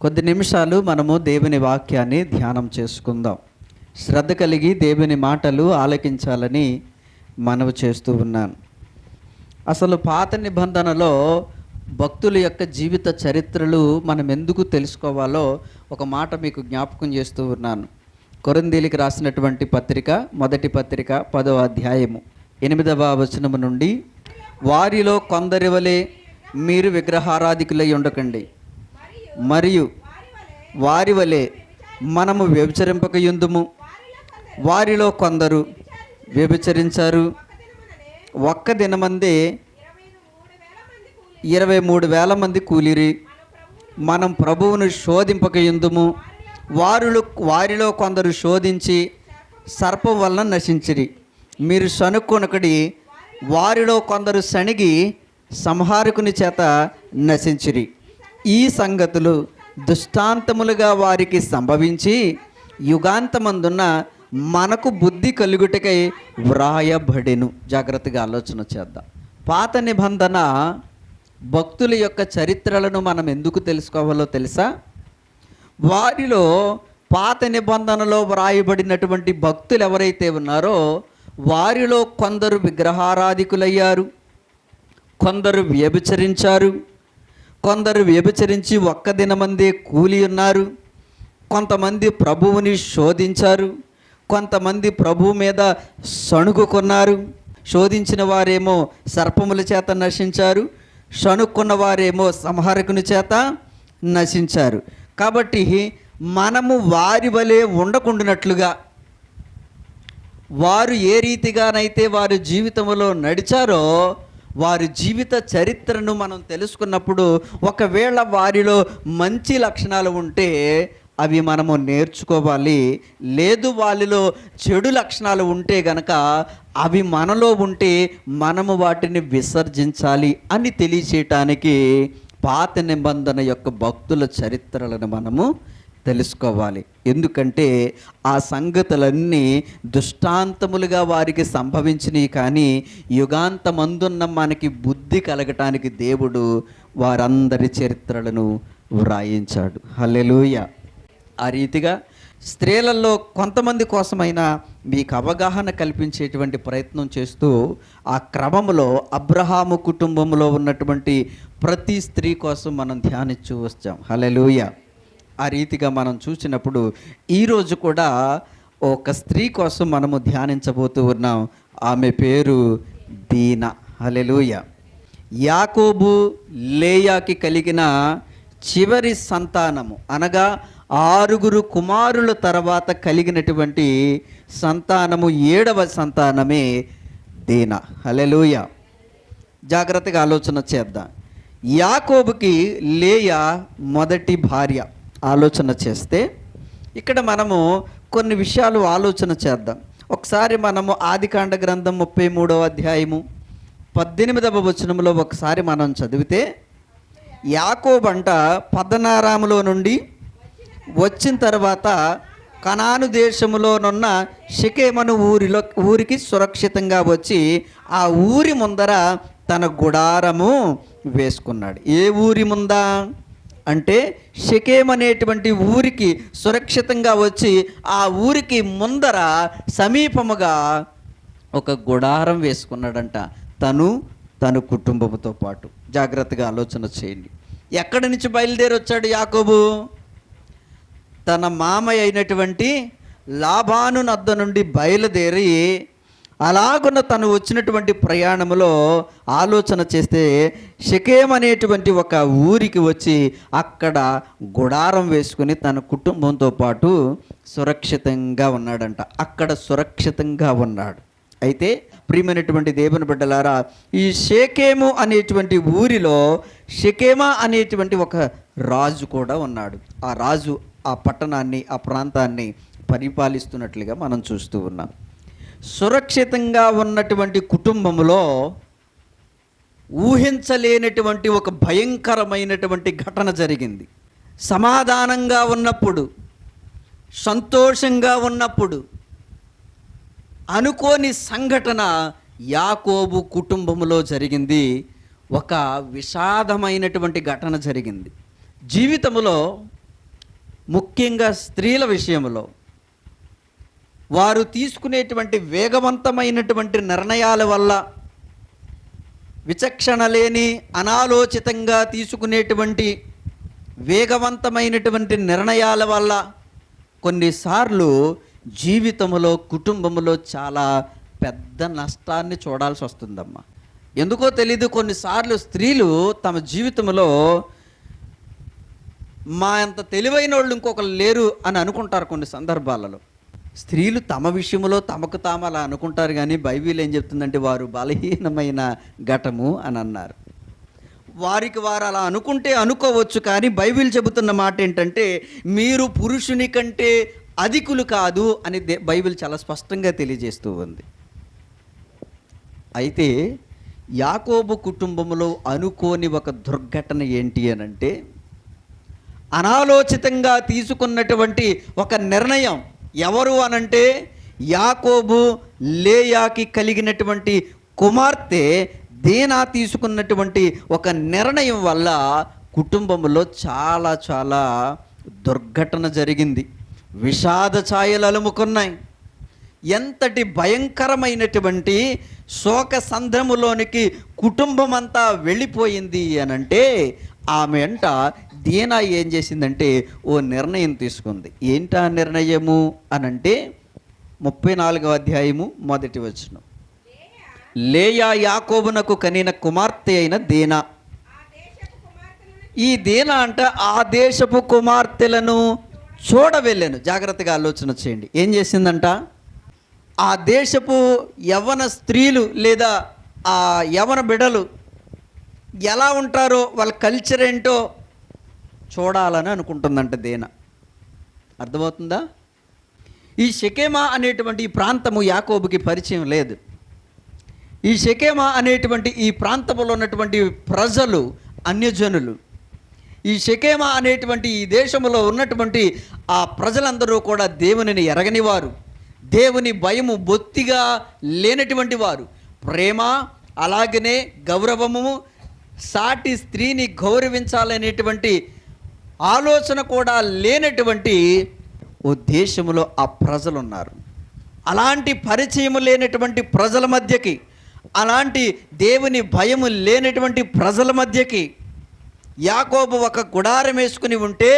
కొద్ది నిమిషాలు మనము దేవుని వాక్యాన్ని ధ్యానం చేసుకుందాం. శ్రద్ధ కలిగి దేవుని మాటలు ఆలకించాలని మనవి చేస్తూ ఉన్నాను. అసలు పాత నిబంధనలో భక్తుల యొక్క జీవిత చరిత్రలు మనం ఎందుకు తెలుసుకోవాలో ఒక మాట మీకు జ్ఞాపకం చేస్తూ ఉన్నాను. కొరందీలికి రాసినటువంటి పత్రిక మొదటి పత్రిక పదవ అధ్యాయము ఎనిమిదవ వచనము నుండి వారిలో కొందరి వలె మీరు విగ్రహారాధికులై ఉండకండి. మరియు వారి వలె మనము వ్యభిచరింపక యుందుము వారిలో కొందరు వ్యభిచరించారు. ఒక్క దినమందే ఇరవై మూడు వేల మంది కూలిరి. మనం ప్రభువును శోధింపక యుందుము వారిలో వారిలో కొందరు శోధించి సర్పం వలన నశించిరి. మీరు సనుక్కొనకడి వారిలో కొందరు సణిగి సంహారకుని చేత నశించిరి. ఈ సంగతులు దుష్టాంతములుగా వారికి సంభవించి యుగాంతమందున్న మనకు బుద్ధి కలుగుటకై వ్రాయబడెను. జాగ్రత్తగా ఆలోచన చేద్దాం. పాత నిబంధన భక్తుల యొక్క చరిత్రలను మనం ఎందుకు తెలుసుకోవాలో తెలుసా? వారిలో పాత నిబంధనలో వ్రాయబడినటువంటి భక్తులు ఎవరైతే ఉన్నారో వారిలో కొందరు విగ్రహారాధికులయ్యారు కొందరు వ్యభిచరించారు కొందరు వ్యభిచరించి ఒక్క దినమందే కూలి ఉన్నారు. కొంతమంది ప్రభువుని శోధించారు. కొంతమంది ప్రభువు మీద సణుగుకున్నారు. శోధించిన వారేమో సర్పముల చేత నశించారు. సణుక్కున్న వారేమో సంహారకుని చేత నశించారు. కాబట్టి మనము వారి వలె ఉండకుండానట్లుగా వారు ఏ రీతిగానైతే వారి జీవితంలో నడిచారో వారి జీవిత చరిత్రను మనం తెలుసుకున్నప్పుడు ఒకవేళ వారిలో మంచి లక్షణాలు ఉంటే అవి మనము నేర్చుకోవాలి. లేదు వాళ్ళలో చెడు లక్షణాలు ఉంటే గనక అవి మనలో ఉంటే మనము వాటిని విసర్జించాలి అని తెలియచేయటానికి పాత నిబంధన యొక్క భక్తుల చరిత్రలను మనము తెలుసుకోవాలి. ఎందుకంటే ఆ సంగతులన్నీ దృష్టాంతములుగా వారికి సంభవించినవి కానీ యుగాంతమందున్న మనకి బుద్ధి కలగటానికి దేవుడు వారందరి చరిత్రలను వ్రాయించాడు. హల్లెలూయ. ఆ రీతిగా స్త్రీలలో కొంతమంది కోసమైనా మీకు అవగాహన కల్పించేటువంటి ప్రయత్నం చేస్తూ ఆ క్రమంలో అబ్రహాము కుటుంబంలో ఉన్నటువంటి ప్రతి స్త్రీ కోసం మనం ధ్యానించు వచ్చాం. హలెలూయ ఆ రీతిగా మనం చూసినప్పుడు ఈరోజు కూడా ఒక స్త్రీ కోసం మనము ధ్యానించబోతూ ఉన్నాం. ఆమె పేరు దీన. హలెలూయ యాకోబు లేయాకి కలిగిన చివరి సంతానము. అనగా ఆరుగురు కుమారుల తర్వాత కలిగినటువంటి సంతానము ఏడవ సంతానమే దీన. హలెలూయ జాగ్రత్తగా ఆలోచన చేద్దాం. యాకోబుకి లేయ మొదటి భార్య. ఆలోచన చేస్తే ఇక్కడ మనము కొన్ని విషయాలు ఆలోచన చేద్దాం. ఒకసారి మనము ఆదికాండ గ్రంథం ముప్పై మూడవ అధ్యాయము పద్దెనిమిదవ వచనంలో ఒకసారి మనం చదివితే యాకోబంట పద్దనారాములో నుండి వచ్చిన తర్వాత కనాను దేశములోనున్న షికేమను ఊరిలో ఊరికి సురక్షితంగా వచ్చి ఆ ఊరి ముందర తన గుడారము వేసుకున్నాడు. ఏ ఊరి ముందా? అంటే షకేమ్ అనేటువంటి ఊరికి సురక్షితంగా వచ్చి ఆ ఊరికి ముందర సమీపముగా ఒక గుడారం వేసుకున్నాడంట. తను తన కుటుంబంతో పాటు. జాగ్రత్తగా ఆలోచన చేయండి. ఎక్కడి నుంచి బయలుదేరి వచ్చాడు యాకోబు? తన మామయ్య అయినటువంటి లాభాను నద్ద నుండి బయలుదేరి అలాగున్న తను వచ్చినటువంటి ప్రయాణంలో ఆలోచన చేస్తే షకేం అనేటువంటి ఒక ఊరికి వచ్చి అక్కడ గుడారం వేసుకుని తన కుటుంబంతో పాటు సురక్షితంగా ఉన్నాడంట. అక్కడ సురక్షితంగా ఉన్నాడు. అయితే ప్రియమైనటువంటి దేవుని బిడ్డలారా ఈ షేకేము అనేటువంటి ఊరిలో షకేమా అనేటువంటి ఒక రాజు కూడా ఉన్నాడు. ఆ రాజు ఆ పట్టణాన్ని ఆ ప్రాంతాన్ని పరిపాలిస్తున్నట్లుగా మనం చూస్తూ ఉన్నాం. సురక్షితంగా ఉన్నటువంటి కుటుంబంలో ఊహించలేనటువంటి ఒక భయంకరమైనటువంటి ఘటన జరిగింది. సమాధానంగా ఉన్నప్పుడు సంతోషంగా ఉన్నప్పుడు అనుకోని సంఘటన యాకోబు కుటుంబంలో జరిగింది. ఒక విషాదమైనటువంటి ఘటన జరిగింది. జీవితంలో ముఖ్యంగా స్త్రీల విషయంలో వారు తీసుకునేటువంటి వేగవంతమైనటువంటి నిర్ణయాల వల్ల విచక్షణ లేని అనాలోచితంగా తీసుకునేటువంటి వేగవంతమైనటువంటి నిర్ణయాల వల్ల కొన్నిసార్లు జీవితంలో కుటుంబంలో చాలా పెద్ద నష్టాన్ని చూడాల్సి వస్తుందమ్మా. ఎందుకో తెలీదు కొన్నిసార్లు స్త్రీలు తమ జీవితంలో మా అంత తెలివైన వాళ్ళు ఇంకొకరు లేరు అని అనుకుంటారు కొన్ని సందర్భాలలో. స్త్రీలు తమ విషయంలో తమకు తాము అలా అనుకుంటారు కానీ బైబిల్ ఏం చెప్తుందంటే వారు బలహీనమైన ఘటము అని అన్నారు. వారికి వారు అలా అనుకుంటే అనుకోవచ్చు కానీ బైబిల్ చెబుతున్న మాట ఏంటంటే మీరు పురుషుని కంటే అధికులు కాదు అని బైబిల్ చాలా స్పష్టంగా తెలియజేస్తూ ఉంది. అయితే యాకోబు కుటుంబంలో అనుకోని ఒక దుర్ఘటన ఏంటి అని అంటే అనాలోచితంగా తీసుకున్నటువంటి ఒక నిర్ణయం ఎవరు అనంటే యాకోబు లేయాకి కలిగినటువంటి కుమార్తె దేనా తీసుకున్నటువంటి ఒక నిర్ణయం వల్ల కుటుంబంలో చాలా చాలా దుర్ఘటన జరిగింది. విషాద ఛాయలు అలుముకున్నాయి. ఎంతటి భయంకరమైనటువంటి శోక సంద్రములోనికి కుటుంబం అంతా వెళ్ళిపోయింది అనంటే ఆమె అంట దీనా ఏం చేసిందంటే ఓ నిర్ణయం తీసుకుంది. ఏంటా నిర్ణయము? అనంటే ముప్పై నాలుగవ అధ్యాయము మొదటి వచనం. లేయా యాకోబునకు కనిన కుమార్తె అయిన దీనా. ఈ దీన అంట ఆ దేశపు కుమార్తెలను చూడవెళ్ళాను. జాగ్రత్తగా ఆలోచన చేయండి. ఏం చేసిందంట? ఆ దేశపు యవన స్త్రీలు లేదా ఆ యవన బిడలు ఎలా ఉంటారో వాళ్ళ కల్చర్ ఏంటో చూడాలని అనుకుంటుందంట దేన. అర్థమవుతుందా? ఈ షకేమా అనేటువంటి ఈ ప్రాంతము యాకోబుకి పరిచయం లేదు. ఈ షకేమా అనేటువంటి ఈ ప్రాంతంలో ఉన్నటువంటి ప్రజలు అన్యజనులు ఈ షకేమా అనేటువంటి ఈ దేశంలో ఉన్నటువంటి ఆ ప్రజలందరూ కూడా దేవునిని ఎరగనివారు. దేవుని భయము బొత్తిగా లేనటువంటి వారు. ప్రేమ అలాగనే గౌరవము సాటి స్త్రీని గౌరవించాలనేటువంటి ఆలోచన కూడా లేనటువంటి ఓ దేశంలో ఆ ప్రజలు ఉన్నారు అలాంటి పరిచయం లేనటువంటి ప్రజల మధ్యకి అలాంటి దేవుని భయము లేనటువంటి ప్రజల మధ్యకి యాకోబు ఒక గుడారం వేసుకుని ఉంటే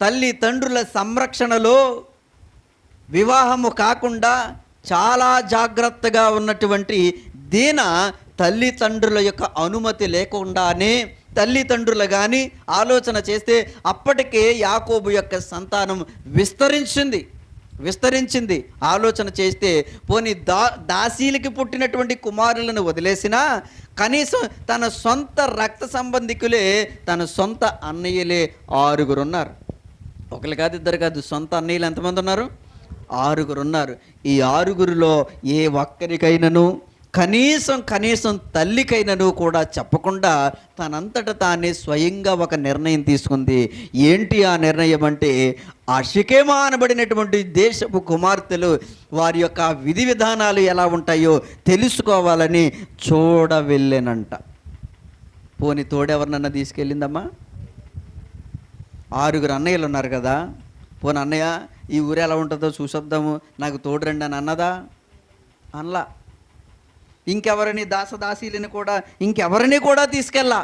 తల్లి తండ్రుల సంరక్షణలో వివాహము కాకుండా చాలా జాగ్రత్తగా ఉన్నటువంటి దీన తల్లిదండ్రుల యొక్క అనుమతి లేకుండానే తల్లిదండ్రులు కానీ ఆలోచన చేస్తే అప్పటికే యాకోబు యొక్క సంతానం విస్తరించింది. విస్తరించింది. ఆలోచన చేస్తే పోని దా దాసీలకి పుట్టినటువంటి కుమారులను వదిలేసినా కనీసం తన సొంత రక్త సంబంధికులే తన సొంత అన్నయ్యలే ఆరుగురు ఉన్నారు ఒకరు కాదు ఇద్దరు కాదు సొంత అన్నయ్యలు ఎంతమంది ఉన్నారు? ఆరుగురు ఉన్నారు ఈ ఆరుగురిలో ఏ ఒక్కరికైనాను కనీసం కనీసం తల్లికైనను కూడా చెప్పకుండా తనంతట తానే స్వయంగా ఒక నిర్ణయం తీసుకుంది. ఏంటి ఆ నిర్ణయం అంటే ఆ షికేమా అనబడినటువంటి దేశపు కుమార్తెలు వారి యొక్క విధి విధానాలు ఎలా ఉంటాయో తెలుసుకోవాలని చూడ వెళ్ళానంట పోని తోడెవరినన్నా తీసుకెళ్ళిందమ్మా? ఆరుగురు అన్నయ్యలు ఉన్నారు కదా. పోనీ అన్నయ్య ఈ ఊరు ఎలా ఉంటుందో చూసొద్దాము. నాకు తోడు రండి అని అన్నదా? అనలా. ఇంకెవరిని దాసదాసీలని కూడా ఇంకెవరిని కూడా తీసుకెళ్ళా.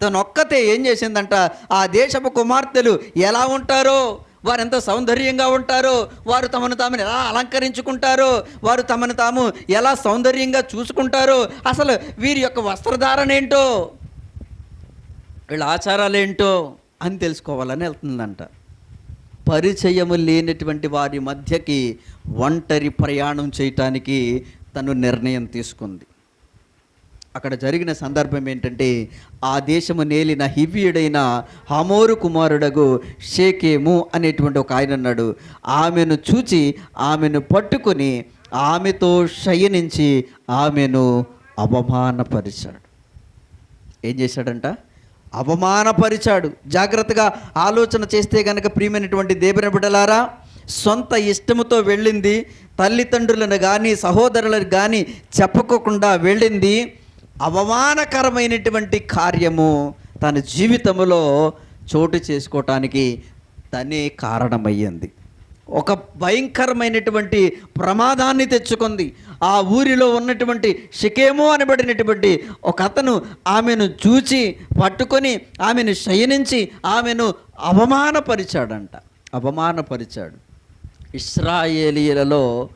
తనొక్కతే ఒక్కతే ఏం చేసిందంట ఆ దేశపు కుమార్తెలు ఎలా ఉంటారో వారు ఎంత సౌందర్యంగా ఉంటారో వారు తమను తాము ఎలా అలంకరించుకుంటారో వారు తమను తాము ఎలా సౌందర్యంగా చూసుకుంటారో అసలు వీరి యొక్క వస్త్రధారణ ఏంటో వీళ్ళ ఆచారాలు ఏంటో అని తెలుసుకోవాలని వెళ్తుందంట. పరిచయము లేనటువంటి వారి మధ్యకి ఒంటరి ప్రయాణం చేయటానికి తను నిర్ణయం తీసుకుంది. అక్కడ జరిగిన సందర్భం ఏంటంటే ఆ దేశము నేలిన హివ్యుడైన హమోరు కుమారుడగు షేకేము అనేటువంటి ఒక ఆయన అన్నాడు ఆమెను చూచి ఆమెను పట్టుకొని ఆమెతో శయనించి ఆమెను అవమానపరిచాడు. ఏం చేశాడంట? అవమానపరిచాడు. జాగ్రత్తగా ఆలోచన చేస్తే కనుక ప్రియమైనటువంటి దేవుని బిడ్డలారా సొంత ఇష్టముతో వెళ్ళింది. తల్లిదండ్రులను కానీ సహోదరులను కానీ చెప్పుకోకుండా వెళ్ళింది. అవమానకరమైనటువంటి కార్యము తన జీవితంలో చోటు చేసుకోవటానికి తనే కారణమయ్యింది. ఒక భయంకరమైనటువంటి ప్రమాదాన్ని తెచ్చుకుంది. ఆ ఊరిలో ఉన్నటువంటి షికేమో అనబడినటువంటి ఒక అతను ఆమెను చూచి పట్టుకొని ఆమెను శయనించి ఆమెను అవమానపరిచాడంట. అవమానపరిచాడు. ఇస్రాయేలీలలో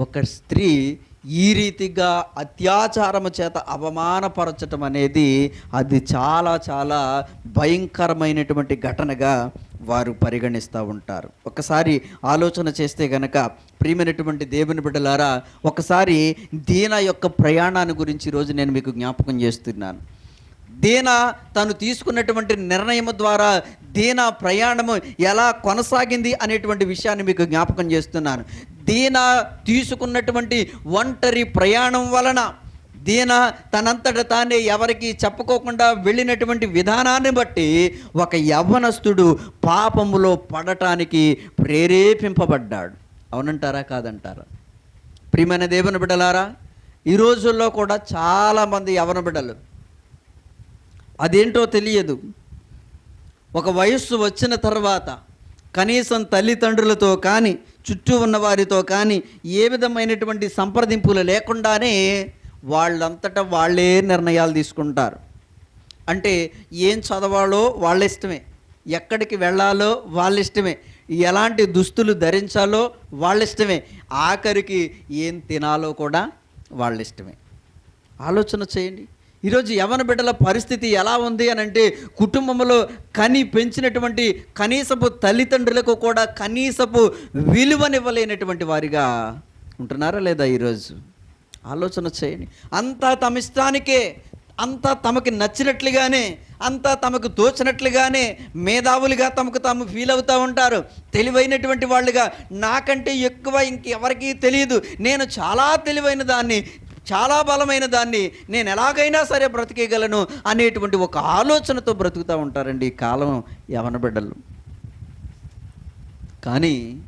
ఒక స్త్రీ ఈ రీతిగా అత్యాచారము చేత అవమానపరచటం అనేది అది చాలా చాలా భయంకరమైనటువంటి ఘటనగా వారు పరిగణిస్తూ ఉంటారు. ఒకసారి ఆలోచన చేస్తే గనక ప్రియమైనటువంటి దేవుని బిడ్డలారా ఒకసారి దీన యొక్క ప్రయాణాన్ని గురించి ఈరోజు నేను మీకు జ్ఞాపకం చేస్తున్నాను. దీన తను తీసుకున్నటువంటి నిర్ణయం ద్వారా దీన ప్రయాణము ఎలా కొనసాగింది అనేటువంటి విషయాన్ని మీకు జ్ఞాపకం చేస్తున్నాను. దీన తీసుకున్నటువంటి ఒంటరి ప్రయాణం వలన దీన తనంతట తానే ఎవరికి చెప్పుకోకుండా వెళ్ళినటువంటి విధానాన్ని బట్టి ఒక యవ్వనస్తుడు పాపములో పడటానికి ప్రేరేపింపబడ్డాడు. అవునంటారా కాదంటారా? ప్రియమైన దేవుని బిడ్డలారా ఈ రోజుల్లో కూడా చాలామంది యవన బిడ్డలు అదేంటో తెలియదు. ఒక వయస్సు వచ్చిన తర్వాత కనీసం తల్లిదండ్రులతో కానీ చుట్టూ ఉన్న వారితో కానీ ఏ విధమైనటువంటి సంప్రదింపులు లేకుండానే వాళ్ళంతటా వాళ్ళే నిర్ణయాలు తీసుకుంటారు. అంటే ఏం చదవాలో వాళ్ళ ఇష్టమే ఎక్కడికి వెళ్ళాలో వాళ్ళ ఇష్టమే ఎలాంటి దుస్తులు ధరించాలో వాళ్ళ ఇష్టమే ఆఖరికి ఏం తినాలో కూడా వాళ్ళ ఇష్టమే ఆలోచన చేయండి. ఈరోజు యవన బిడ్డల పరిస్థితి ఎలా ఉంది అని అంటే కుటుంబంలో కని పెంచినటువంటి కనీసపు తల్లిదండ్రులకు కూడా కనీసపు విలువనివ్వలేనటువంటి వారిగా ఉంటున్నారా లేదా ఈరోజు? ఆలోచన చేయండి. అంతా తమ ఇష్టానికే అంతా తమకి నచ్చినట్లుగానే అంతా తమకు తోచినట్లుగానే మేధావులుగా తమకు తాము ఫీల్ అవుతూ ఉంటారు. తెలివైనటువంటి వాళ్ళుగా నాకంటే ఎక్కువ ఇంకెవరికీ తెలియదు. నేను చాలా తెలివైన దాన్ని చాలా బలమైన దాన్ని నేను ఎలాగైనా సరే బ్రతికేయగలను అనేటువంటి ఒక ఆలోచనతో బ్రతుకుతూ ఉంటారండి ఈ కాలం యవన బిడ్డలు. కానీ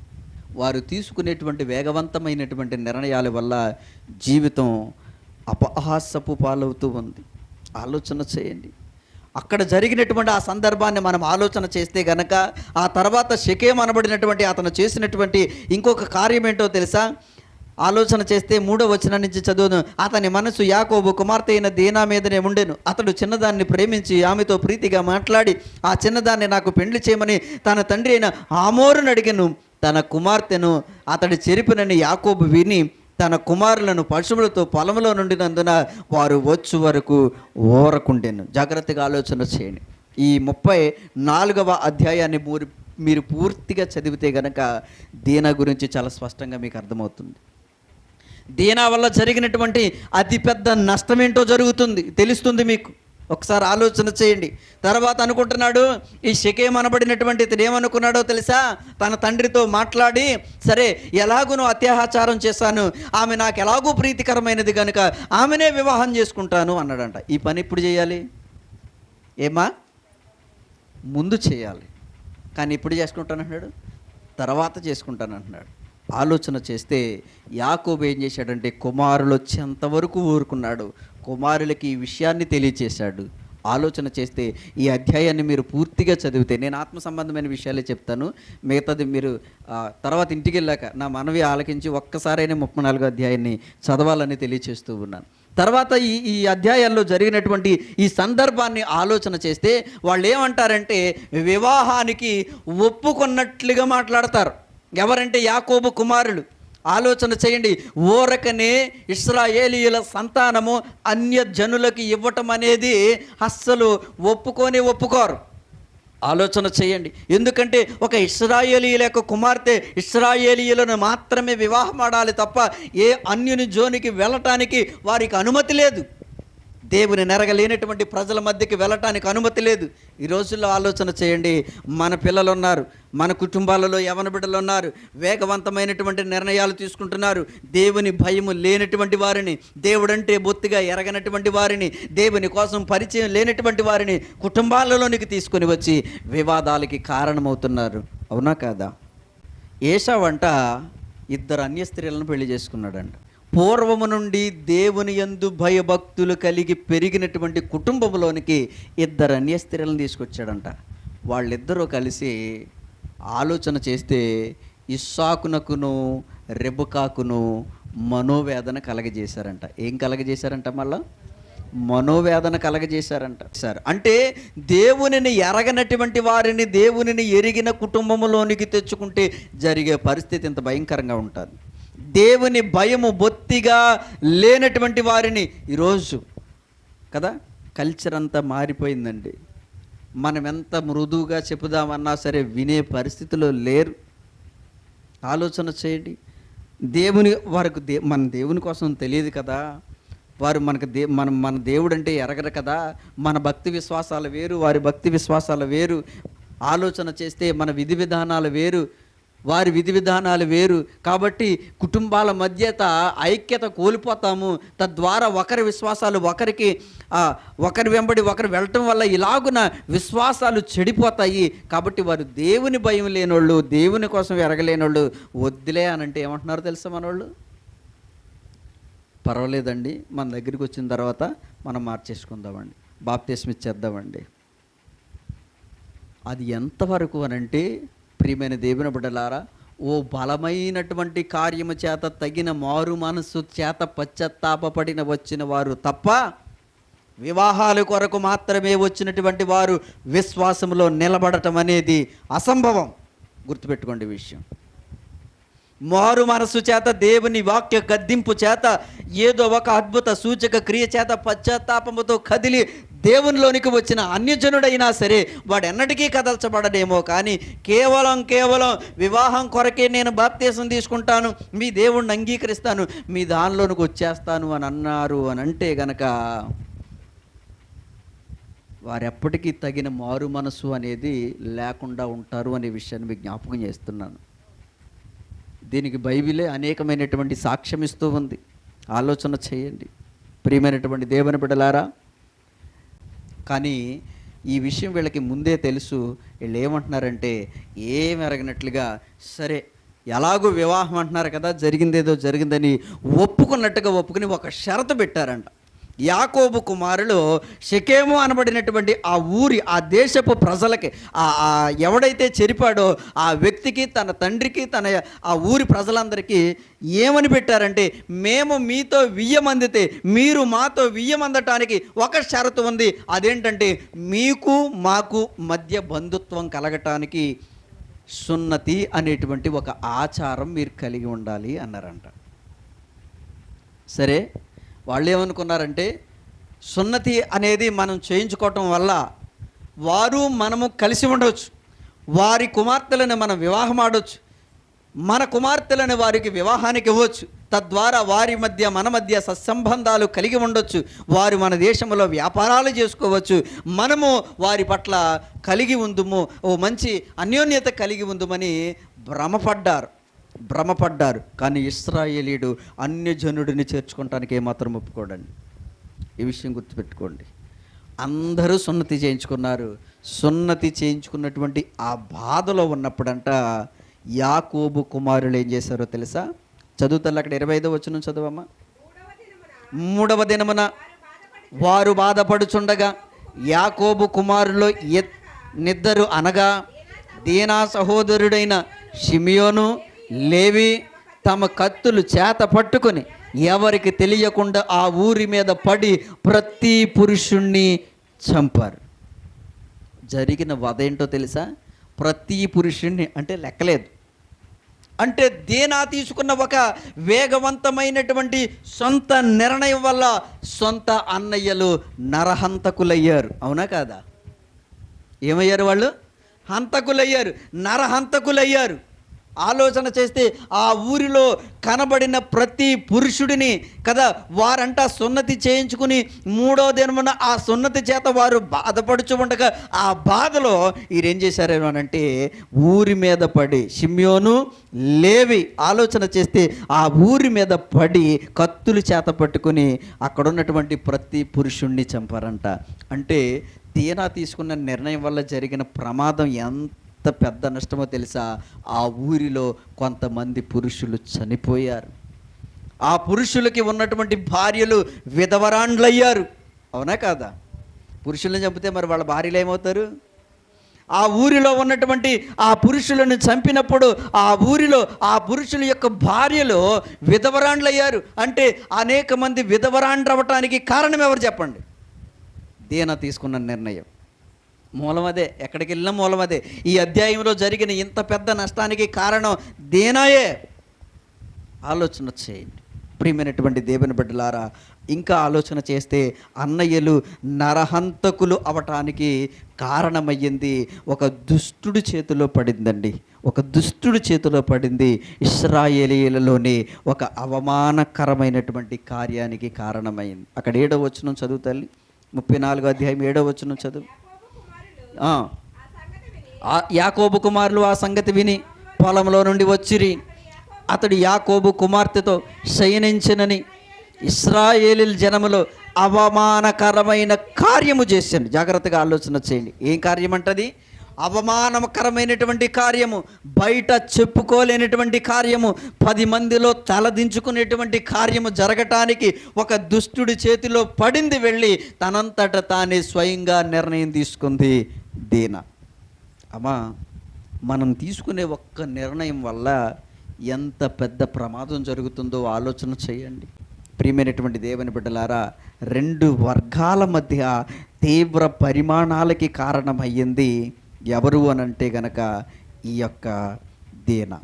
వారు తీసుకునేటువంటి వేగవంతమైనటువంటి నిర్ణయాల వల్ల జీవితం అపహాసపు పాలవుతూ ఉంది. ఆలోచన చేయండి. అక్కడ జరిగినటువంటి ఆ సందర్భాన్ని మనం ఆలోచన చేస్తే గనక ఆ తర్వాత షకేం అనబడినటువంటి అతను చేసినటువంటి ఇంకొక కార్యం ఏంటో తెలుసా? ఆలోచన చేస్తే మూడో వచన నుంచి చదువును. అతని మనసు యాకోబు కుమార్తె అయిన దీనా మీదనే ఉండెను. అతడు చిన్నదాన్ని ప్రేమించి ఆమెతో ప్రీతిగా మాట్లాడి ఆ చిన్నదాన్ని నాకు పెండ్లి చేయమని తన తండ్రి అయిన ఆమోరును అడిగను. తన కుమార్తెను అతడి చెరిపినని యాకోబు విని తన కుమారులను పశువులతో పొలంలో నుండినందున వారు వచ్చు వరకు ఓరకుండెను. జాగ్రత్తగా ఆలోచన చేయండి. ఈ ముప్పై నాలుగవ అధ్యాయాన్ని మీరు పూర్తిగా చదివితే గనక దీన గురించి చాలా స్పష్టంగా మీకు అర్థమవుతుంది. దీనా వల్ల జరిగినటువంటి అతిపెద్ద నష్టం ఏంటో జరుగుతుంది తెలుస్తుంది మీకు. ఒకసారి ఆలోచన చేయండి. తర్వాత అనుకుంటున్నాడు ఈ షకేం అనబడినటువంటి ఇతను ఏమనుకున్నాడో తెలుసా? తన తండ్రితో మాట్లాడి సరే ఎలాగునో అత్యాచారం చేశాను ఆమె నాకు ఎలాగూ ప్రీతికరమైనది కనుక ఆమెనే వివాహం చేసుకుంటాను అన్నాడంట. ఈ పని ఇప్పుడు చేయాలి? ఏమా? ముందు చేయాలి. కానీ ఇప్పుడు చేసుకుంటాను అంటున్నాడు తర్వాత చేసుకుంటాను అంటున్నాడు ఆలోచన చేస్తే యాకోబు ఏం చేశాడంటే కుమారులు వచ్చేంతవరకు ఊరుకున్నాడు. కుమారులకి ఈ విషయాన్ని తెలియచేశాడు. ఆలోచన చేస్తే ఈ అధ్యాయాన్ని మీరు పూర్తిగా చదివితే నేను ఆత్మ సంబంధమైన విషయాలే చెప్తాను. మిగతాది మీరు తర్వాత ఇంటికి వెళ్ళాక నా మనవి ఆలకించి ఒక్కసారైనా ముప్పై నాలుగో అధ్యాయాన్ని చదవాలని తెలియచేస్తూ ఉన్నాను. తర్వాత ఈ ఈ అధ్యాయాల్లో జరిగినటువంటి ఈ సందర్భాన్ని ఆలోచన చేస్తే వాళ్ళు ఏమంటారంటే వివాహానికి ఒప్పుకున్నట్లుగా మాట్లాడతారు. ఎవరంటే యాకోబు కుమారులు. ఆలోచన చేయండి. ఓరకనే ఇస్రాయేలీయుల సంతానము అన్య జనులకు ఇవ్వటం అనేది అస్సలు ఒప్పుకొని ఒప్పుకోరు. ఆలోచన చేయండి. ఎందుకంటే ఒక ఇస్రాయేలీల యొక్క కుమార్తె ఇస్రాయేలీయులను మాత్రమే వివాహం ఆడాలి తప్ప ఏ అన్యుని జోనికి వెళ్ళటానికి వారికి అనుమతి లేదు. దేవుని నెరగలేనటువంటి ప్రజల మధ్యకి వెళ్ళటానికి అనుమతి లేదు. ఈ రోజుల్లో ఆలోచన చేయండి. మన పిల్లలు ఉన్నారు మన కుటుంబాలలో యవన బిడ్డలు ఉన్నారు వేగవంతమైనటువంటి నిర్ణయాలు తీసుకుంటున్నారు. దేవుని భయము లేనటువంటి వారిని దేవుడంటే బొత్తిగా ఎరగనటువంటి వారిని దేవుని కోసం పరిచయం లేనటువంటి వారిని కుటుంబాలలోనికి తీసుకొని వచ్చి వివాదాలకి కారణమవుతున్నారు. అవునా కాదా? ఏషావంట ఇద్దరు అన్య స్త్రీలను పెళ్ళి చేసుకున్నాడంట. పూర్వము నుండి దేవుని యందు భయభక్తులు కలిగి పెరిగినటువంటి కుటుంబంలోనికి ఇద్దరు అన్య స్త్రీలను తీసుకొచ్చాడంట. వాళ్ళిద్దరూ కలిసి ఆలోచన చేస్తే ఇస్సాకునకును రెబుకాకును మనోవేదన కలగజేశారంట. ఏం కలగజేశారంట మళ్ళా? మనోవేదన కలగజేశారంట. సార్ అంటే దేవునిని ఎరగనటువంటి వారిని దేవునిని ఎరిగిన కుటుంబంలోనికి తెచ్చుకుంటే జరిగే పరిస్థితి ఇంత భయంకరంగా ఉంటుంది. దేవుని భయము బొత్తిగా లేనటువంటి వారిని ఈరోజు కదా? కల్చర్ అంతా మారిపోయిందండి. మనం ఎంత మృదువుగా చెప్పుదామన్నా సరే వినే పరిస్థితిలో లేరు. ఆలోచన చేయండి. దేవుని వారికి దే మన దేవుని కోసం తెలియదు కదా. వారు మనకు దే మన మన దేవుడు అంటే ఎరగరు కదా. మన భక్తి విశ్వాసాలు వేరు వారి భక్తి విశ్వాసాలు వేరు. ఆలోచన చేస్తే మన విధి విధానాలు వేరు. వారి విధి విధానాలు వేరు. కాబట్టి కుటుంబాల మధ్యత ఐక్యత కోల్పోతాము. తద్వారా ఒకరి విశ్వాసాలు ఒకరికి ఒకరి వెంబడి ఒకరు వెళ్ళటం వల్ల ఇలాగున విశ్వాసాలు చెడిపోతాయి. కాబట్టి వారు దేవుని భయం లేనోళ్ళు దేవుని కోసం ఎరగలేనోళ్ళు వద్దులే అని అంటే ఏమంటున్నారు తెలుసా మనోళ్ళు? పర్వాలేదండి. మన దగ్గరికి వచ్చిన తర్వాత మనం మార్చేసుకుందామండి. బాప్తీసం ఇచ్చేద్దామండి అది ఎంతవరకు అనంటే ప్రియమైన దేవుని బిడ్డలారా ఓ బలమైనటువంటి కార్యము చేత తగిన మారు మనస్సు చేత పశ్చాత్తాపపడిన వచ్చిన వారు తప్ప వివాహాల కొరకు మాత్రమే వచ్చినటువంటి వారు విశ్వాసంలో నిలబడటం అనేది అసంభవం. గుర్తుపెట్టుకోండి విషయం. మారు మనసు చేత దేవుని వాక్య గద్దింపు చేత ఏదో ఒక అద్భుత సూచక క్రియ చేత పశ్చాత్తాపముతో కదిలి దేవునిలోనికి వచ్చిన అన్యజనుడైనా సరే వాడు ఎన్నటికీ కదల్చబడడేమో కానీ కేవలం కేవలం వివాహం కొరకే నేను బాప్తీసం తీసుకుంటాను మీ దేవుణ్ణి అంగీకరిస్తాను మీ దానిలోనికి వచ్చేస్తాను అని అన్నారు అని అంటే గనక వారెప్పటికీ తగిన మారు మనసు అనేది లేకుండా ఉంటారు అనే విషయాన్ని మీకు జ్ఞాపకం చేస్తున్నాను. దీనికి బైబిలే అనేకమైనటువంటి సాక్ష్యం ఇస్తూ ఉంది. ఆలోచన చేయండి. ప్రియమైనటువంటి దేవుని బిడ్డలారా కానీ ఈ విషయం వీళ్ళకి ముందే తెలుసు. వీళ్ళు ఏమంటున్నారంటే ఏం ఎరగనట్లుగా సరే ఎలాగో వివాహం అంటున్నారు కదా జరిగిందేదో జరిగిందని ఒప్పుకున్నట్టుగా ఒప్పుకుని ఒక షరతు పెట్టారంట. యాకోబు కుమారులు షకేము అనబడినటువంటి ఆ ఊరి ఆ దేశపు ప్రజలకి ఆ ఎవడైతే చెరిపాడో ఆ వ్యక్తికి తన తండ్రికి తన ఆ ఊరి ప్రజలందరికీ ఏమని పెట్టారంటే మేము మీతో వియ్యమందితే మీరు మాతో వియ్యమందటానికి ఒక షరతు ఉంది. అదేంటంటే మీకు మాకు మధ్య బంధుత్వం కలగటానికి సున్నతి అనేటువంటి ఒక ఆచారం మీరు కలిగి ఉండాలి అన్నారంట. సరే? వాళ్ళు ఏమనుకున్నారంటే సున్నతి అనేది మనం చేయించుకోవటం వల్ల వారు మనము కలిసి ఉండవచ్చు వారి కుమార్తెలను మనం వివాహం ఆడవచ్చు మన కుమార్తెలను వారికి వివాహానికి ఇవ్వచ్చు. తద్వారా వారి మధ్య మన మధ్య సత్సంబంధాలు కలిగి ఉండొచ్చు. వారు మన దేశంలో వ్యాపారాలు చేసుకోవచ్చు. మనము వారి పట్ల కలిగి ఉందుము. ఓ మంచి అన్యోన్యత కలిగి ఉందుమని భ్రమపడ్డారు. భ్రమపడ్డారు. కానీ ఇస్రాయేలీడు అన్యజనుడిని చేర్చుకోవటానికి ఏమాత్రం ఒప్పుకోడండి. ఈ విషయం గుర్తుపెట్టుకోండి. అందరూ సున్నతి చేయించుకున్నారు. సున్నతి చేయించుకున్నటువంటి ఆ బాధలో ఉన్నప్పుడంట యాకోబు కుమారులు ఏం చేశారో తెలుసా? చదువుతారు అక్కడ ఇరవై ఐదో వచ్చిన చదువమ్మా. మూడవ దినమున వారు బాధపడుచుండగా యాకోబు కుమారులో ఎ- నిద్దరు అనగా దీనా సహోదరుడైన షిమియోను లేవి తమ కత్తులు చేత పట్టుకొని ఎవరికి తెలియకుండా ఆ ఊరి మీద పడి ప్రతి పురుషుణ్ణి చంపారు. జరిగిన వధ ఏంటో తెలుసా? ప్రతి పురుషుణ్ణి అంటే లెక్కలేదు. అంటే దేనా తీసుకున్న ఒక వేగవంతమైనటువంటి సొంత నిర్ణయం వల్ల సొంత అన్నయ్యలు నరహంతకులయ్యారు. అవునా కాదా? ఏమయ్యారు వాళ్ళు? హంతకులయ్యారు. నరహంతకులయ్యారు. ఆలోచన చేస్తే ఆ ఊరిలో కనబడిన ప్రతి పురుషుడిని కదా వారంట సున్నతి చేయించుకుని మూడో దినమున ఆ సున్నతి చేత వారు బాధపడుచు ఉండగా ఆ బాధలో వీరేం చేశారేమో అని అంటే ఊరి మీద పడి షిమ్యోను లేవి ఆలోచన చేస్తే ఆ ఊరి మీద పడి కత్తులు చేత పట్టుకుని అక్కడ ఉన్నటువంటి ప్రతి పురుషుణ్ణి చంపారంట. అంటే తీనా తీసుకున్న నిర్ణయం వల్ల జరిగిన ప్రమాదం ఎంత పెద్ద నష్టమో తెలుసా? ఆ ఊరిలో కొంతమంది పురుషులు చనిపోయారు. ఆ పురుషులకి ఉన్నటువంటి భార్యలు విధవరాండ్లయ్యారు. అవునా కాదా? పురుషుల్ని చంపితే మరి వాళ్ళ భార్యలు ఏమవుతారు? ఆ ఊరిలో ఉన్నటువంటి ఆ పురుషులను చంపినప్పుడు ఆ ఊరిలో ఆ పురుషుల యొక్క భార్యలు విధవరాండ్లయ్యారు. అంటే అనేక మంది విధవరాండ్రవటానికి కారణం ఎవరు చెప్పండి? దీన తీసుకున్న నిర్ణయం. మూలమదే. ఎక్కడికి వెళ్ళినా మూలమదే. ఈ అధ్యాయంలో జరిగిన ఇంత పెద్ద నష్టానికి కారణం దేనాయే? ఆలోచన చేయండి. ప్రియమైనటువంటి దేవుని బిడ్డలారా ఇంకా ఆలోచన చేస్తే అన్నయ్యలు నరహంతకులు అవటానికి కారణమయ్యింది. ఒక దుష్టుడి చేతిలో పడిందండి. ఒక దుష్టుడి చేతిలో పడింది ఇస్రాయేలీలలోని ఒక అవమానకరమైనటువంటి కార్యానికి కారణమైంది. అక్కడ ఏడో వచనం చదువు తల్లి. ముప్పై నాలుగో అధ్యాయం ఏడో వచనం చదువు. యాకోబు కుమారులు ఆ సంగతి విని పొలంలో నుండి వచ్చిరి. అతడు యాకోబు కుమార్తెతో శయనించినని ఇస్రాయేలీల జనములో అవమానకరమైన కార్యము చేశాను జాగ్రత్తగా ఆలోచన చేయండి. ఏం కార్యం అంటది అవమానకరమైనటువంటి కార్యము బయట చెప్పుకోలేనటువంటి కార్యము పది మందిలో తలదించుకునేటువంటి కార్యము జరగటానికి ఒక దుష్టుడి చేతిలో పడింది వెళ్ళి తనంతట తానే స్వయంగా నిర్ణయం తీసుకుంది. దీన. అమ్మా మనం తీసుకునే ఒక్క నిర్ణయం వల్ల ఎంత పెద్ద ప్రమాదం జరుగుతుందో ఆలోచన చేయండి. ప్రియమైనటువంటి దేవుని బిడ్డలారా రెండు వర్గాల మధ్య తీవ్ర పరిమాణాలకి కారణమయ్యింది ఎవరు అనంటే గనక ఈ యొక్క దీన.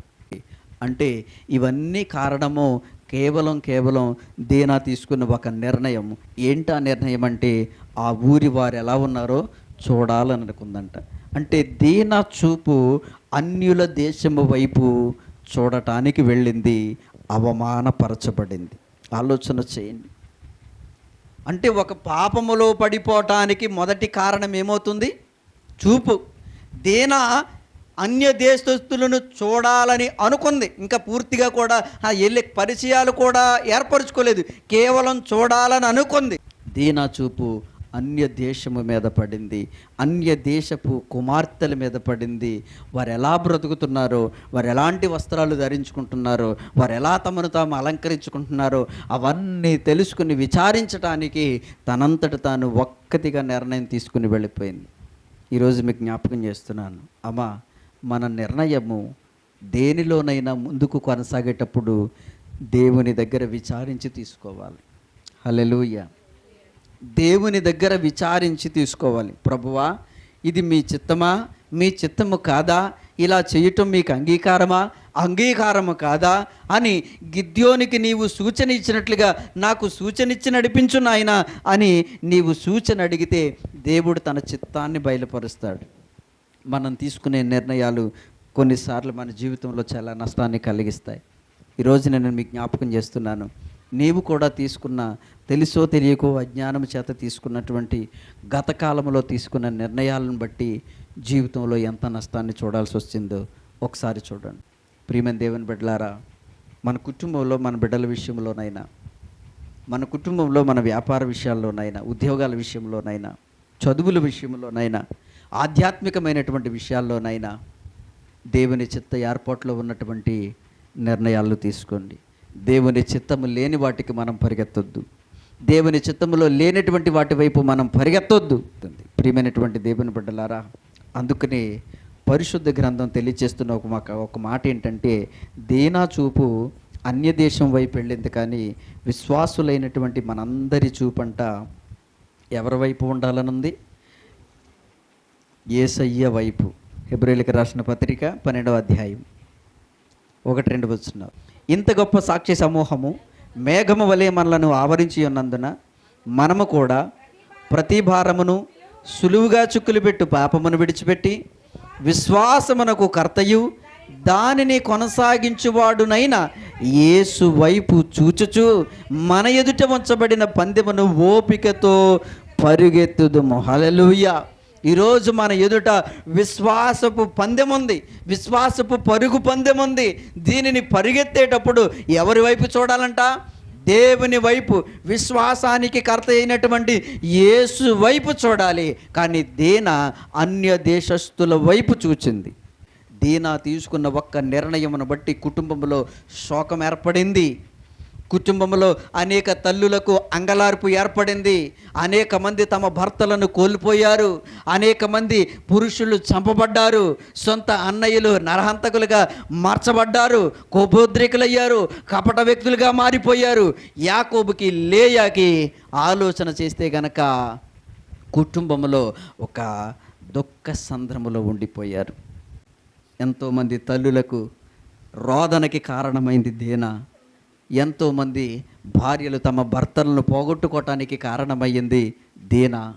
అంటే ఇవన్నీ కారణము కేవలం కేవలం దీనా తీసుకున్న ఒక నిర్ణయం. ఏంటా నిర్ణయం అంటే ఆ ఊరి వారు ఎలా ఉన్నారో చూడాలని అనుకుందంట అంటే దీన చూపు అన్యుల దేశము వైపు చూడటానికి వెళ్ళింది అవమానపరచబడింది. ఆలోచన చేయండి. అంటే ఒక పాపములో పడిపోవటానికి మొదటి కారణం ఏమవుతుంది? చూపు. దీన అన్య దేశస్తులను చూడాలని అనుకుంది. ఇంకా పూర్తిగా కూడా ఆ వెళ్ళే పరిచయాలు కూడా ఏర్పరచుకోలేదు. కేవలం చూడాలని అనుకుంది. దీనా చూపు అన్య దేశము మీద పడింది అన్య దేశపు కుమార్తెల మీద పడింది. వారు ఎలా బ్రతుకుతున్నారో వారు ఎలాంటి వస్త్రాలు ధరించుకుంటున్నారో వారు ఎలా తమను తాము అలంకరించుకుంటున్నారో అవన్నీ తెలుసుకుని విచారించటానికి తనంతట తాను ఒక్కటిగా నిర్ణయం తీసుకుని వెళ్ళిపోయింది. ఈరోజు మీకు జ్ఞాపకం చేస్తున్నాను. అమ్మా మన నిర్ణయము దేనిలోనైనా ముందుకు కొనసాగేటప్పుడు దేవుని దగ్గర విచారించి తీసుకోవాలి. హల్లెలూయా. దేవుని దగ్గర విచారించి తీసుకోవాలి. ప్రభువా ఇది మీ చిత్తమా? మీ చిత్తము కాదా? ఇలా చేయటం మీకు అంగీకారమా? అంగీకారము కాదా? అని గిద్యోనికి నీవు సూచన ఇచ్చినట్లుగా నాకు సూచన ఇచ్చి నడిపించు నాయన అని నీవు సూచన అడిగితే దేవుడు తన చిత్తాన్ని బయలుపరుస్తాడు. మనం తీసుకునే నిర్ణయాలు కొన్నిసార్లు మన జీవితంలో చాలా నష్టాన్ని కలిగిస్తాయి. ఈరోజు నేను మీకు జ్ఞాపకం చేస్తున్నాను. నీవు కూడా తీసుకున్న తెలుసో తెలియకో అజ్ఞానం చేత తీసుకున్నటువంటి గత కాలంలో తీసుకున్న నిర్ణయాలను బట్టి జీవితంలో ఎంత నష్టాన్ని చూడాల్సి వచ్చిందో ఒకసారి చూడండి. ప్రియమైన దేవుని బిడ్డలారా మన కుటుంబంలో మన బిడ్డల విషయంలోనైనా మన కుటుంబంలో మన వ్యాపార విషయాల్లోనైనా ఉద్యోగాల విషయంలోనైనా చదువుల విషయంలోనైనా ఆధ్యాత్మికమైనటువంటి విషయాల్లోనైనా దేవుని చిత్త ఏర్పాట్లో ఉన్నటువంటి నిర్ణయాలు తీసుకోండి. దేవుని చిత్తము లేని వాటికి మనం పరిగెత్తొద్దు. దేవుని చిత్తములో లేనటువంటి వాటి వైపు మనం పరిగెత్తొద్దు. ప్రియమైనటువంటి దేవుని బిడ్డలారా అందుకని పరిశుద్ధ గ్రంథం తెలియచేస్తున్న ఒక మాట ఒక మాట ఏంటంటే దేనా చూపు అన్య దేశం వైపు వెళ్ళింది కానీ విశ్వాసులైనటువంటి మనందరి చూపంట ఎవరి వైపు ఉండాలనుంది? ఏసయ్య వైపు. హెబ్రిల్కి రాసిన పత్రిక పన్నెండవ అధ్యాయం. ఒకటి రెండు వచ్చిన ఇంత గొప్ప సాక్షి సమూహము మేఘము వలె మనలను ఆవరించి ఉన్నందున మనము కూడా ప్రతి భారమును సులువుగా చుక్కులు పెట్టు పాపమును విడిచిపెట్టి విశ్వాసమునకు కర్తయు దానిని కొనసాగించువాడునైన యేసు వైపు చూచుచు మన ఎదుట ఉంచబడిన పందెమును ఓపికతో పరుగెత్తుదుము. హలలుయా ఈరోజు మన ఎదుట విశ్వాసపు పందెం ఉంది విశ్వాసపు పరుగు పందెం ఉంది దీనిని పరిగెత్తేటప్పుడు ఎవరి వైపు చూడాలంట? దేవుని వైపు విశ్వాసానికి కర్త అయినటువంటి యేసు వైపు చూడాలి. కానీ దీన అన్య దేశస్థుల వైపు చూచింది. దీనా తీసుకున్న ఒక్క నిర్ణయమును బట్టి కుటుంబంలో శోకం ఏర్పడింది. కుటుంబంలో అనేక తల్లులకు అంగలార్పు ఏర్పడింది. అనేక మంది తమ భర్తలను కోల్పోయారు. అనేక మంది పురుషులు చంపబడ్డారు. సొంత అన్నయ్యలు నరహంతకులుగా మార్చబడ్డారు. కోపోద్రికులయ్యారు. కపట వ్యక్తులుగా మారిపోయారు. యాకోబుకి లేయాకి ఆలోచన చేస్తే గనక కుటుంబంలో ఒక దుఃఖ సంద్రములో ఉండిపోయారు. ఎంతోమంది తల్లులకు రోదనకి కారణమైంది దేనా? ఎంతోమంది భార్యలు తమ భర్తలను పోగొట్టుకోవటానికి కారణమయ్యింది దీన.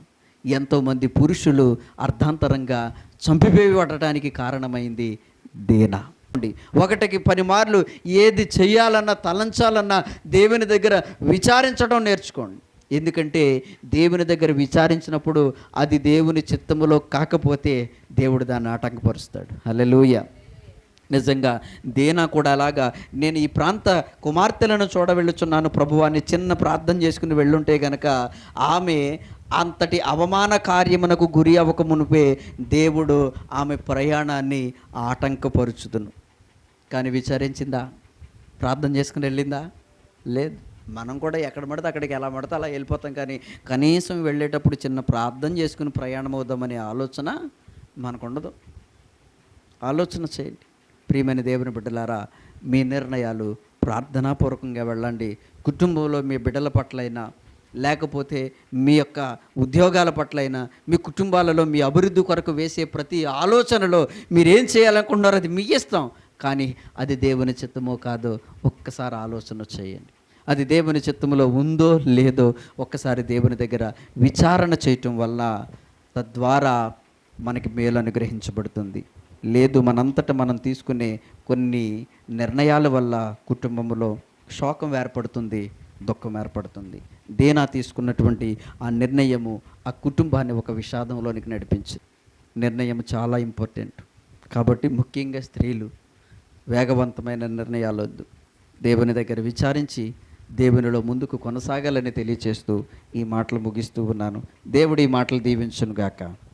ఎంతోమంది పురుషులు అర్ధాంతరంగా చంపివేయబడటానికి కారణమైంది దీన. ఒకటికి పని మార్లు ఏది చేయాలన్నా తలంచాలన్నా దేవుని దగ్గర విచారించడం నేర్చుకోండి. ఎందుకంటే దేవుని దగ్గర విచారించినప్పుడు అది దేవుని చిత్తములో కాకపోతే దేవుడు దాన్ని ఆటంకపరుస్తాడు. హల్లెలూయా. నిజంగా దేనా కూడా అలాగా. నేను ఈ ప్రాంత కుమార్తెలను చూడ వెళ్ళుచున్నాను ప్రభువాన్ని చిన్న ప్రార్థన చేసుకుని వెళ్ళుంటే గనక ఆమె అంతటి అవమాన కార్యమునకు గురి అవ్వక మునిపే దేవుడు ఆమె ప్రయాణాన్ని ఆటంకపరుచుదును. కానీ విచారించిందా? ప్రార్థన చేసుకుని వెళ్ళిందా? లేదు. మనం కూడా ఎక్కడ పడితే అక్కడికి ఎలా పడితే అలా వెళ్ళిపోతాం. కానీ కనీసం వెళ్ళేటప్పుడు చిన్న ప్రార్థన చేసుకుని ప్రయాణం అవుదామనే ఆలోచన మనకు ఉండదు ఆలోచన చేయండి. ప్రియమైన దేవుని బిడ్డలారా మీ నిర్ణయాలు ప్రార్థనాపూర్వకంగా వెళ్ళండి. కుటుంబంలో మీ బిడ్డల పట్లైనా లేకపోతే మీ యొక్క ఉద్యోగాల పట్లైనా మీ కుటుంబాలలో మీ అభివృద్ధి కొరకు వేసే ప్రతి ఆలోచనలో మీరేం చేయాలనుకుంటున్నారో అది మీ ఇష్టం కానీ అది దేవుని చిత్తమో కాదో ఒక్కసారి ఆలోచన చేయండి. అది దేవుని చిత్తములో ఉందో లేదో ఒక్కసారి దేవుని దగ్గర విచారణ చేయటం వల్ల తద్వారా మనకి మేలు అనుగ్రహించబడుతుంది. లేదు మనంతట మనం తీసుకునే కొన్ని నిర్ణయాల వల్ల కుటుంబంలో శోకం ఏర్పడుతుంది దుఃఖం ఏర్పడుతుంది. దేనా తీసుకున్నటువంటి ఆ నిర్ణయము ఆ కుటుంబాన్ని ఒక విషాదంలోనికి నడిపించి. నిర్ణయం చాలా ఇంపార్టెంట్. కాబట్టి ముఖ్యంగా స్త్రీలు వేగవంతమైన నిర్ణయాలు వద్దు. దేవుని దగ్గర విచారించి దేవునిలో ముందుకు కొనసాగాలని తెలియచేస్తూ ఈ మాటలు ముగిస్తూ ఉన్నాను. దేవుడి ఈ మాటలు దీవించునుగాక.